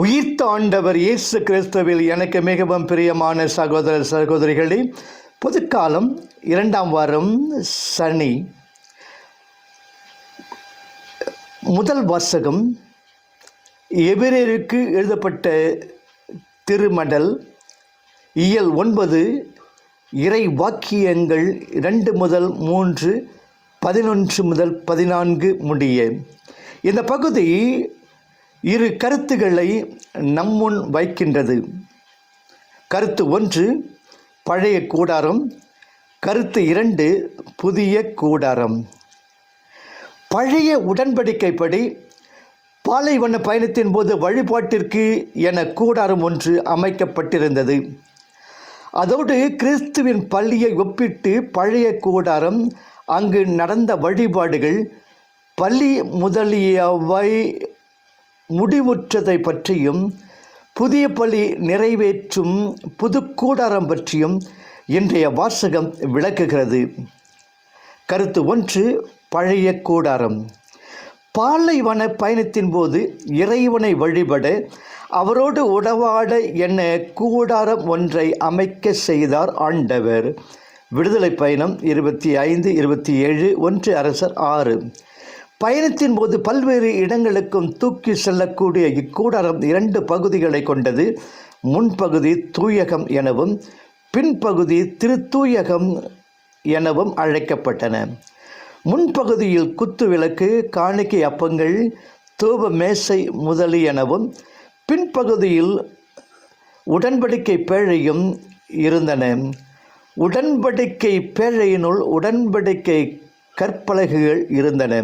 உயிர்த்த ஆண்டவர் இயேசு கிறிஸ்துவில் எனக்கு மிகவும் பிரியமான சகோதர சகோதரிகளே புதுக்காலம் இரண்டாம் வாரம் சனி. முதல் வாசகம் எபிரேருக்கு எழுதப்பட்ட திருமடல் இயல் ஒன்பது இறை வாக்கியங்கள் இரண்டு முதல் மூன்று பதினொன்று முதல் பதினான்கு முடிய. இந்த பகுதி இரு கருத்துக்களை நம்முன் வைக்கின்றது. கருத்து ஒன்று பழைய கூடாரம். கருத்து இரண்டு புதிய கூடாரம். பழைய உடன்படிக்கைப்படி பாலைவன பயணத்தின் போது வழிபாட்டிற்கு என கூடாரம் ஒன்று அமைக்கப்பட்டிருந்தது. அதோடு கிறிஸ்துவின் பள்ளியை ஒப்பிட்டு பழைய கூடாரம் அங்கு நடந்த வழிபாடுகள் பள்ளி முதலியவை முடிவுற்றதை பற்றியும் புதிய பள்ளி நிறைவேற்றும் புது கூடாரம் பற்றியும் இன்றைய வாசகம் விளக்குகிறது. கருத்து ஒன்று பழைய கூடாரம். பாலைவன பயணத்தின் போது இறைவனை வழிபட அவரோடு உடவாட என கூடாரம் ஒன்றை அமைக்க செய்தார் ஆண்டவர். விடுதலை பயணம் இருபத்தி ஐந்து இருபத்தி ஏழு ஒன்று அரசர் ஆறு. பயணத்தின் போது பல்வேறு இடங்களுக்கும் தூக்கி செல்லக்கூடிய இக்கூடாரம் இரண்டு பகுதிகளை கொண்டது. முன்பகுதி தூயகம் எனவும் பின்பகுதி திருத்தூயகம் எனவும் அழைக்கப்பட்டன. முன்பகுதியில் குத்து விளக்கு காணிக்கை அப்பங்கள் தூப மேசை முதலியனவும் பின்பகுதியில் உடன்படிக்கை பேழையும் இருந்தன. உடன்படிக்கை பேழையினுள் உடன்படிக்கை கற்பலகைகள் இருந்தன.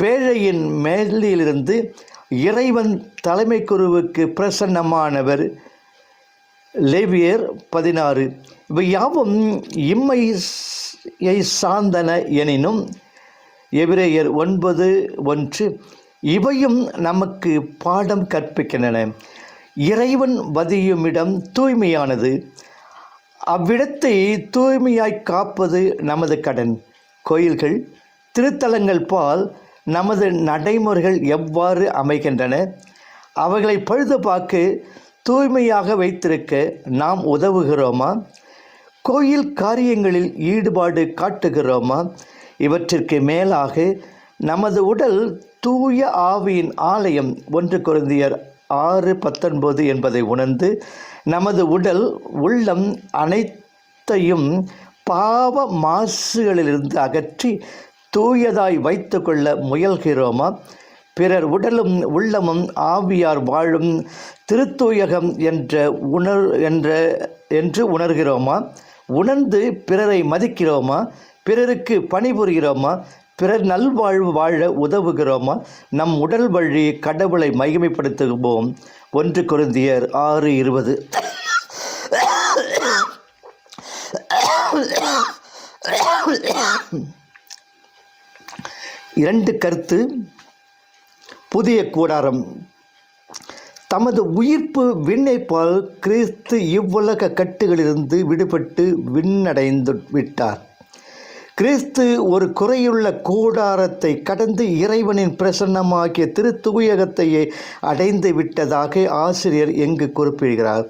பேழையின் மேலிலிருந்து இறைவன் தலைமை குருவுக்கு பிரசன்னமானவர். லேவியர் பதினாறு. இவை யாவும் இம்மையை சார்ந்தன எனினும் எபிரேயர் ஒன்பது ஒன்று இவையும் நமக்கு பாடம் கற்பிக்கின்றன. இறைவன் வதியுமிடம் தூய்மையானது. அவ்விடத்தை தூய்மையாய் காப்பது நமது கடன். கோயில்கள் திருத்தலங்கள் பால் நமது நடைமுறைகள் எவ்வாறு அமைகின்றன? அவைகளை பழுதுபார்க்க தூய்மையாக வைத்திருக்க நாம் உதவுகிறோமா? கோயில் காரியங்களில் ஈடுபாடு காட்டுகிறோமா? இவற்றிற்கு மேலாக நமது உடல் தூய ஆவியின் ஆலயம் ஒன்று குருந்தியர் ஆறு பத்தொன்பது என்பதை உணர்ந்து நமது உடல் உள்ளம் அனைத்தையும் பாவ மாசுகளிலிருந்து அகற்றி தூயதாய் வைத்துக்கொள்ள முயல்கிறோமா? பிறர் உடலும் உள்ளமும் ஆவியார் வாழும் திருத்தூயகம் என்ற உணர் என்ற என்று உணர்கிறோமா? உணர்ந்து பிறரை மதிக்கிறோமா? பிறருக்கு பணிபுரிகிறோமா? பிறர் நல்வாழ்வு வாழ உதவுகிறோமா? நம் உடல் வழி கடவுளை மகிமைப்படுத்துவோம். ஒன்று குருந்தியர் ஆறு இருபது. இரண்டு கருத்து புதிய கூடாரம். தமது உயிர்ப்பு விண்ணைப்பால் கிறிஸ்து இவ்வுலக கட்டுகளிலிருந்து விடுபட்டு விண்ணடைந்து விட்டார். கிறிஸ்து ஒரு குறையுள்ள கூடாரத்தை கடந்து இறைவனின் பிரசன்னமாகிய திருத்தூயகத்தையே அடைந்து விட்டதாக ஆசிரியர் எங்கு குறிப்பிடுகிறார்.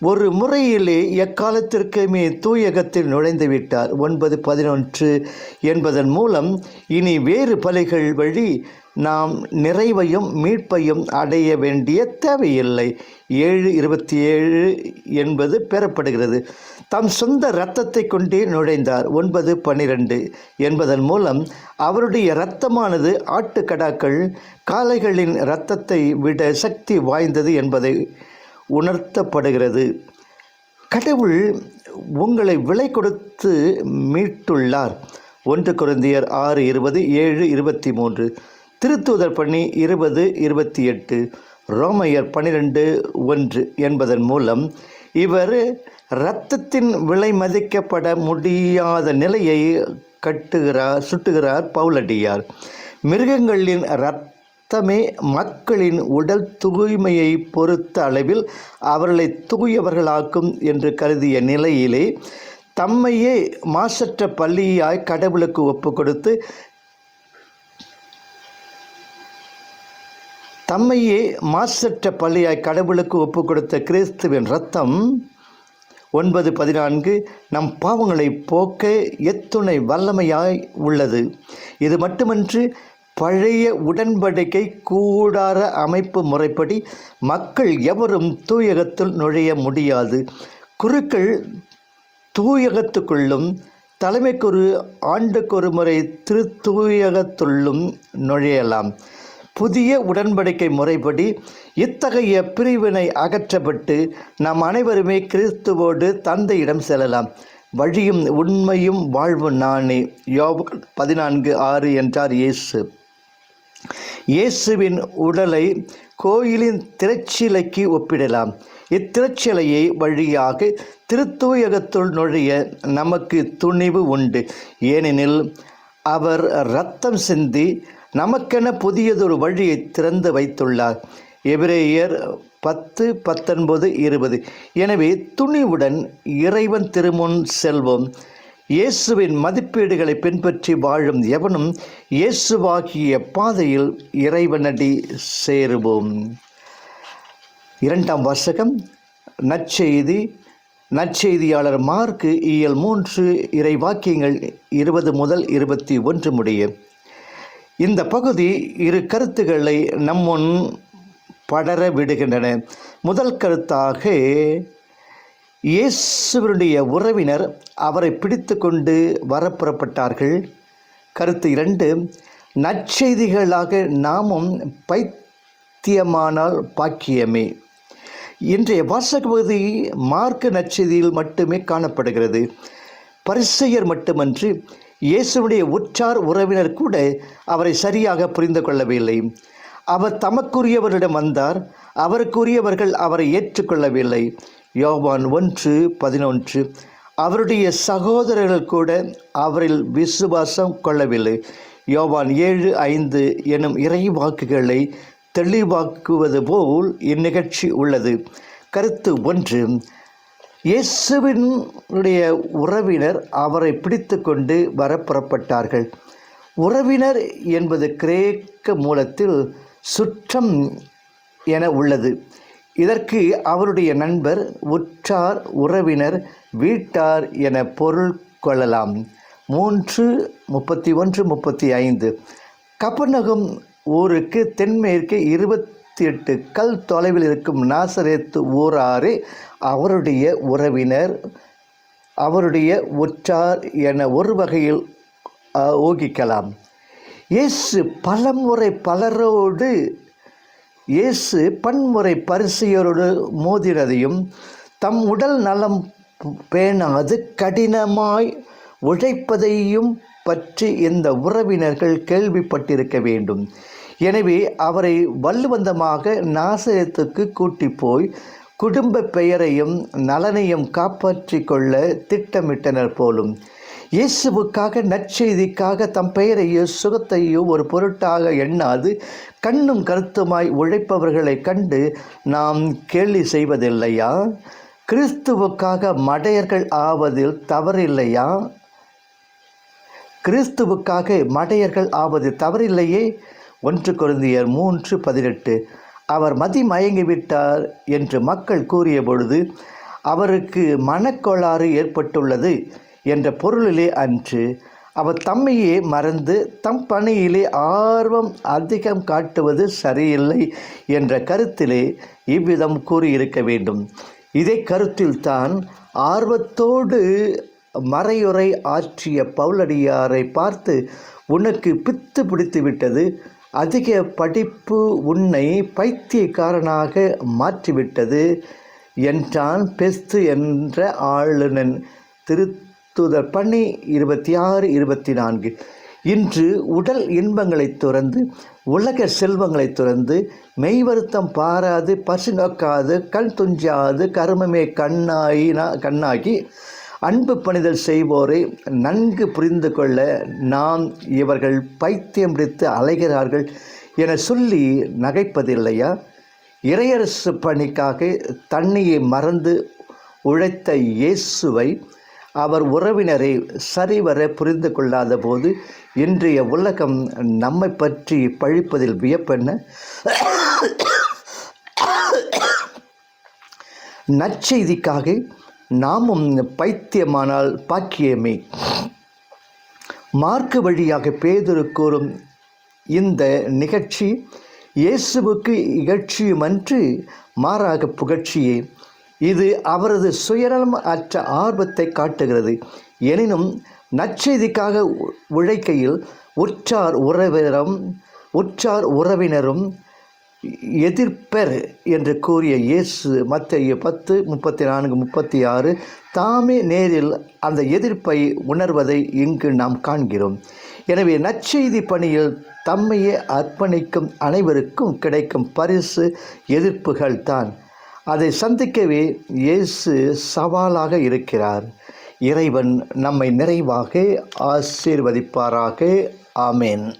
ஒரு முறையிலே எக்காலத்திற்குமே தூயகத்தில் நுழைந்து விட்டார் ஒன்பது பதினொன்று என்பதன் மூலம் இனி வேறு பலிகள் வழி நாம் நிறைவையும் மீட்பையும் அடைய வேண்டிய தேவையில்லை. ஏழு இருபத்தி ஏழு என்பது பெறப்படுகிறது. தம் சொந்த இரத்தத்தை கொண்டே நுழைந்தார். ஒன்பது பன்னிரெண்டு என்பதன் மூலம் அவருடைய இரத்தமானது ஆட்டுக்கடாக்கள் காளைகளின் இரத்தத்தை விட சக்தி வாய்ந்தது என்பதை உணர்த்தப்படுகிறது. கடவுள் உங்களை விலை கொடுத்து மீட்டுள்ளார். ஒன்று குருந்தியர் ஆறு இருபது ஏழு இருபத்தி மூன்று திருத்தூதர் பணி இருபது இருபத்தி எட்டு ரோமையர் பன்னிரெண்டு ஒன்று என்பதன் மூலம் இவர் இரத்தத்தின் விலை மதிக்கப்பட முடியாத நிலையை கட்டுகிறார் சுட்டுகிறார் பவுலடியார். மிருகங்களின் இரத்தமே மக்களின் உடல் தூய்மையை பொறுத்த அளவில் அவர்களை தூயவர்களாக்கும் என்று கருதிய நிலையிலே தம்மையே மாசற்ற பள்ளியாய் கடவுளுக்கு ஒப்பு கொடுத்து தம்மையே மாசற்ற பள்ளியாய் கடவுளுக்கு ஒப்பு கொடுத்த கிறிஸ்துவின் ரத்தம் ஒன்பது பதினான்கு நம் பாவங்களை போக்க எத்துணை வல்லமையாய் உள்ளது. இது மட்டுமன்று பழைய உடன்படிக்கை கூடார அமைப்பு முறைப்படி மக்கள் எவரும் தூயகத்தில் நுழைய முடியாது. குருக்கள் தூயகத்துக்குள்ளும் தலைமைக்குரு ஆண்டுக்கொரு முறை திருத்தூயகத்துள்ளும் நுழையலாம். புதிய உடன்படிக்கை முறைப்படி இத்தகைய பிரிவினை அகற்றப்பட்டு நாம் அனைவருமே கிறிஸ்துவோடு தந்தையிடம் செல்லலாம். வழியும் உண்மையும் வாழ்வு நானே. யோபு பதினான்கு ஆறு என்றார் இயேசு. இயேசுவின் உடலை கோயிலின் திரைச்சிலைக்கு ஒப்பிடலாம். இத்திரைச்சிலையை வழியாக திருத்தூயகத்துள் நுழைய நமக்கு துணிவு உண்டு. ஏனெனில் அவர் ரத்தம் சிந்தி நமக்கென புதியதொரு வழியை திறந்து வைத்துள்ளார். எபிரேயர் பத்து பத்தொன்பது இருபது. எனவே துணிவுடன் இறைவன் திருமுன் செல்வோம். இயேசுவின் மதிப்பீடுகளை பின்பற்றி வாழும் எவனும் இயேசுவாகிய பாதையில் இறைவனடி சேருவோம். இரண்டாம் வாசகம் நற்செய்தி நற்செய்தியாளர் மார்க்கு இயல் மூன்று இறை வாக்கியங்கள் இருபது முதல் இருபத்தி ஒன்று முடிய. இந்த பகுதி இரு கருத்துக்களை நம்முன் படர விடுகின்றன. முதல் கருத்தாக இயேசுவனுடைய உறவினர் அவரை பிடித்து கொண்டு வர புறப்பட்டார்கள் கருத்து இரண்டு நற்செய்திகளாக நாமும் பைத்தியமானால் பாக்கியமே. இன்றைய வாசக பகுதி மார்க்க நற்செய்தியில் மட்டுமே காணப்படுகிறது. பரிசெயர் மட்டுமன்றி இயேசுடைய உற்றார் உறவினர் கூட அவரை சரியாக புரிந்து கொள்ளவில்லை. அவர் தமக்குரியவரிடம் வந்தார். அவருக்குரியவர்கள் அவரை ஏற்றுக்கொள்ளவில்லை. யோவான் ஒன்று பதினொன்று. அவருடைய சகோதரர்கள் கூட அவரில் விசுவாசம் கொள்ளவில்லை. யோவான் ஏழு ஐந்து எனும் இறை வாக்குகளை தெளிவாக்குவது போல் இந்நிகழ்ச்சி உள்ளது. கருத்து ஒன்று இயேசுவினுடைய உறவினர் அவரை பிடித்து கொண்டு வர புறப்பட்டார்கள் உறவினர் என்பது கிரேக்க மூலத்தில் சுற்றம் என உள்ளது. இதற்கு அவருடைய நண்பர் உற்றார் உறவினர் வீட்டார் என பொருள் கொள்ளலாம். மூன்று முப்பத்தி ஒன்று முப்பத்தி ஐந்து கப்பநகம் ஊருக்கு தென்மேற்கே இருபத்தி எட்டு கல் தொலைவில் இருக்கும் நாசரேத்து ஊராறு அவருடைய உறவினர் அவருடைய உற்றார் என ஒரு வகையில் ஊகிக்கலாம். இயேசு பலமுறை பலரோடு இயேசு பன்முறை பரிசையரோடு மோதினதையும் தம் உடல் நலம் பேணாது கடினமாய் உழைப்பதையும் பற்றி இந்த உறவினர்கள் கேள்விப்பட்டிருக்க வேண்டும். எனவே அவரை வல்லுவந்தமாக நாசரத்துக்கு கூட்டி போய் குடும்ப பெயரையும் நலனையும் காப்பாற்றிக் கொள்ள திட்டமிட்டனர் போலும். இயேசுவுக்காக நற்செய்திக்காக தம் பெயரையோ சுகத்தையோ ஒரு பொருட்டாக எண்ணாது கண்ணும் கருத்துமாய் உழைப்பவர்களை கண்டு நாம் கேள்வி செய்வதில்லையா? கிறிஸ்துவுக்காக மடையர்கள் ஆவதில் தவறில்லையா? கிறிஸ்துவுக்காக மடையர்கள் ஆவது தவறில்லையே? ஒன்று குருந்தியர் மூன்று பதினெட்டு. அவர் மதி மயங்கிவிட்டார் என்று மக்கள் கூறிய பொழுது அவருக்கு மனக்கோளாறு ஏற்பட்டுள்ளது. என்ற பொருளிலே அன்று அவர் தம்மையே மறந்து தம் பணியிலே ஆர்வம் அதிகம் காட்டுவது சரியில்லை என்ற கருத்திலே இவ்விதம் கூறியிருக்க வேண்டும். இதே கருத்தில்தான் ஆர்வத்தோடு மறையுறை ஆற்றிய பவுலடியாரை பார்த்து உனக்கு பித்து பிடித்து விட்டது அதிக படிப்பு உன்னை பைத்தியக்காரனாக மாற்றிவிட்டது என்றான் பெஸ்து என்ற ஆளுநன் தூதர் பண்ணி இருபத்தி ஆறு இருபத்தி நான்கு இன்று உடல் இன்பங்களை துறந்து உலக செல்வங்களை துறந்து மெய் வருத்தம் பாராது பசு நோக்காது கண் துஞ்சாது கருமமே கண்ணாயினா கண்ணாகி அன்பு பணிதல் செய்வோரை நன்கு புரிந்து கொள்ள நாம் இவர்கள் பைத்தியம் பிடித்து அலைகிறார்கள் என சொல்லி நகைப்பதில்லையா? இறையரசு பணிக்காக தன்னையை மறந்து உழைத்த இயேசுவை அவர் உறவினரை சரிவர புரிந்து கொள்ளாத போது இன்றைய உலகம் நம்மை பற்றி பழிப்பதில் வியப்பென்ன? நற்செய்திக்காக நாமும் பைத்தியமானால் பாக்கியமே. மார்க்கு வழியாக பேதொரு கூறும் இந்த நிகழ்ச்சி இயேசுவுக்கு இகழ்ச்சியுமன்று மாறாக புகழ்ச்சியே. இது அவரது சுயநலம் அற்ற ஆர்வத்தை காட்டுகிறது. எனினும் நற்செய்திக்காக உழைக்கையில் உற்றார் உறவினரும் உற்றார் உறவினரும் எதிர்ப்பர் என்று கூறிய இயேசு மத்திய பத்து முப்பத்தி நான்கு முப்பத்தி ஆறு தாமே நேரில் அந்த எதிர்ப்பை உணர்வதை இங்கு நாம் காண்கிறோம். எனவே நற்செய்தி பணியில் தம்மையே அர்ப்பணிக்கும் அனைவருக்கும் கிடைக்கும் பரிசு எதிர்ப்புகள் தான். அதை சந்திக்கவே இயேசு சவாலாக இருக்கிறார். இறைவன் நம்மை நிறைவாக ஆசீர்வதிப்பாராக. ஆமேன்.